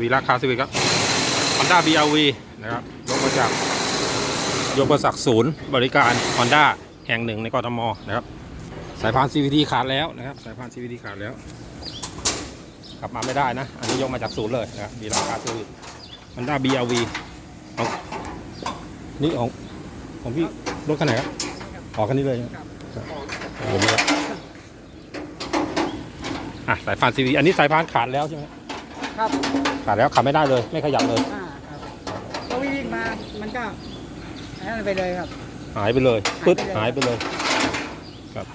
วีราคาสวิตครับ Honda BRV นะครับยกมาจากยกมาจากศูนย์บริการ Honda แห่งหนึ่งในกรทมนะครับ สายพาน CVT ขาดแล้วนะครับ สายพาน CVT ขาดแล้ว กลับมาไม่ได้นะ อันนี้ยกมาจากศูนย์เลยนะครับวีราคาสวิต Honda BRV ของนี่ของของพี่รถคันไหนครับออกคันนี้เลยนะครับเดี๋ยอะสายพาน CVT อันนี้สายพานขาดแล้วใช่ไหม ครับขาดแล้วขับไม่ได้เลย ไม่ขยับเลยอ่าครับก็วิ่งมามันก็นั่นไปเลยครับ หายไปเลยปึ๊ดหาหายยไปไปเลเลย ยครับ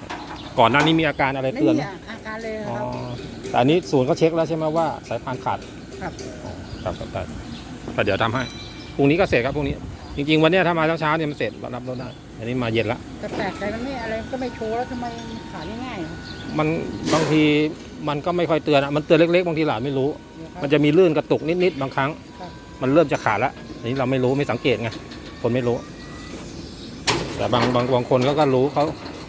ก่อนหน้านี้มีอาการอะไรไม่เตือนมีไหมอาการเลยอ๋อครับแต่อันนี้ศูนย์เขาเช็คแล้วใช่ไหมว่าสายพานขาดครับอ๋อครับครับได้แต่เดี๋ยวทำให้พรุ่งนี้ก็เสร็จครับพรุ่งนี้ จริง ๆ วันเนี้ยถ้ามาเช้าๆเนี่ยมันเสร็จรับรถได้อันนี้มาเย็นละ แต่แปลกใจมันไม่อะไรก็ไม่โชว์แล้วทำไมขายง่ายๆครับมันบางทีมันก็ไม่ค่อยเตือนอะมันเตือนเล็กๆ บางทีหลานไม่รู้เนี่ยครับ มันจะมีลื่นกระตุกนิดๆบางครั้ง ครับ มันเริ่มจะขาดแล้วอันนี้เราไม่รู้ไม่สังเกตไงคนไม่รู้ แต่บางบางบางคนเขาก็รู้เขา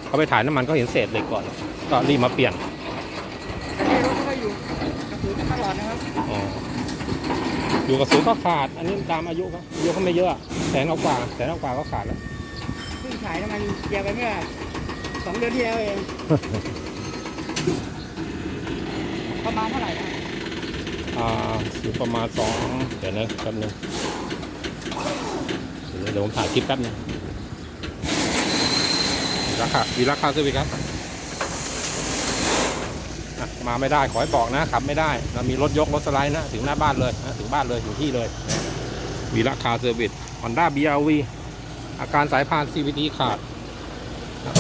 เขาไปถ่ายน้ำมันเขาเห็นเศษเหล็กก่อน ก็รีบมาเปลี่ยน แต่ในรถก็อยู่กับศูนย์ ตลอดนะครับอ๋ออยู่กับศูนย์ก็ขาด อันนี้ตามอายุเขาอายุเขาไม่เยอะแสนเอากว่าแสนเอากว่าก็ขาดแล้วเพิ่งขายน้ำมันเกียร์ไปเมื่อสองเดือนที่แล้วเอง ประมาณเท่าไหร่นะอ่าอยู่ประมาณสองเดี๋ยวนะแป๊บนึงเดี๋ยวเดี๋ยวผมถ่ายคลิปแป๊บนึงราคาวีราคาซื้อไปครับอะ มาไม่ได้ขอให้บอกนะขับไม่ได้เรามีรถยกรถสไลด์นะถึงหน้าบ้านเลยนะถึงบ้านเลยอยู่ที่เลยวีราคาเซอร์วิสฮอนด้าบีอาวีอาการสายพาน CVT ขาด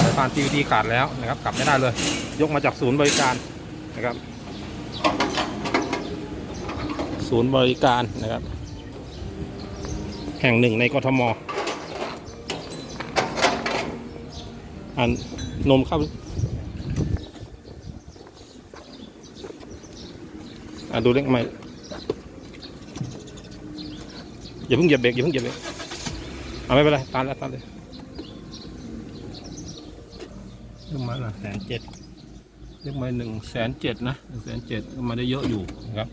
สายพาน CVT ขาดแล้วนะครับขับไม่ได้เลย ยกมาจากศูนย์บริการนะครับ ศูนย์บริการนะครับ แห่งหนึ่งในกทมอันนมเข้า อะดูเล็กไหมอย่าเพิ่งเหยียบเบรกอย่าเพิ่งเหยียบเบรกเอาไม่เป็นไรตามแล้วตามเลยเรื่องมาละแสนเจ็ดเรื่องมาหนึ่งแสนเจ็ดนะหนึ่งแสนเจ็ดมาได้เยอะอยู่นะครับ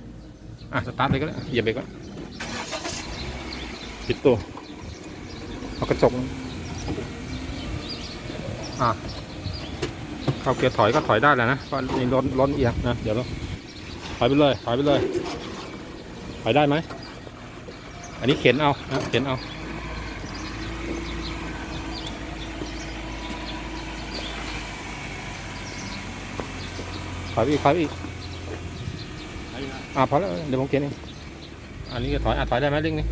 อะสตาร์ทเลยก็ได้เหยียบเบรกก็ปิดตัวเอากระจกอะเข้าเกียร์ถอยก็ถอยได้แล้วนะก็นี่ล้นล้นเอียงนะเดี๋ยวเรา ถอยไปเลยถอยไปเลยถอยได้ไหม อันนี้เข็นเอานะเข็นเอา ถอยไปอีกถอยไปอีกอ่าพอแล้วเดี๋ยวผมเขียนเองอันนี้ก็ถอยอะถอยได้ไหมเร่งนี่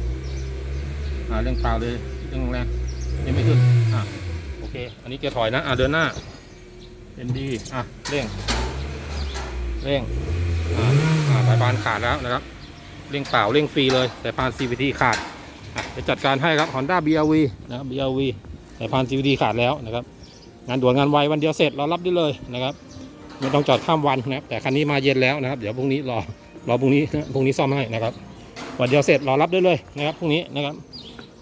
อ่าเร่งเปล่าเลยเร่งแรงยังไม่ขึ้นอะโอเค อันนี้เกียร์ถอยนะ อ่าเดินหน้าเป็นดีอะเร่ง เร่งอ่าอ่านขาดแล้วนะครับเร่งเปล่าเร่งฟรีเลยสายพาน CVT ขาดจะจัดการให้ครับ Honda BRV นะครับ BRV สายพาน CVT ขาดแล้วนะครับงานด่วนงานไววันเดียวเสร็จเรารับได้เลยนะครับไม่ต้องจอดข้ามวันนะครับแต่คันนี้มาเย็นแล้วนะครับ เดี๋ยวพรุ่งนี้รอรอพรุ่งนี้นะพรุ่งนี้ซ่อมให้นะครับวันเดียวเสร็จรอรับได้เลยนะครับพรุ่งนี้นะครับ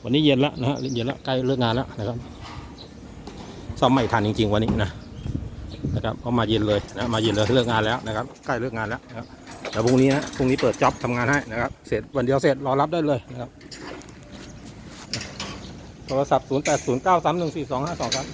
วันนี้เย็นแล้วนะฮะเย็นแล้วใกล้เลิกงานแล้วนะครับซ่อมไม่ทันจริง ๆ วันนี้นะนะครับเพราะมาเย็นเลยนะมาเย็นเลยเลิกงานแล้วนะครับ ใกล้เลิกงานแล้วนะครับ เดี๋ยวพรุ่งนี้นะพรุ่งนี้เปิดจ็อบทำงานให้นะครับเสร็จวันเดียวเสร็จรอรับได้เลยนะครับโทรศัพท์ 0 8 0 9 3 1 4 2 5 2ครับ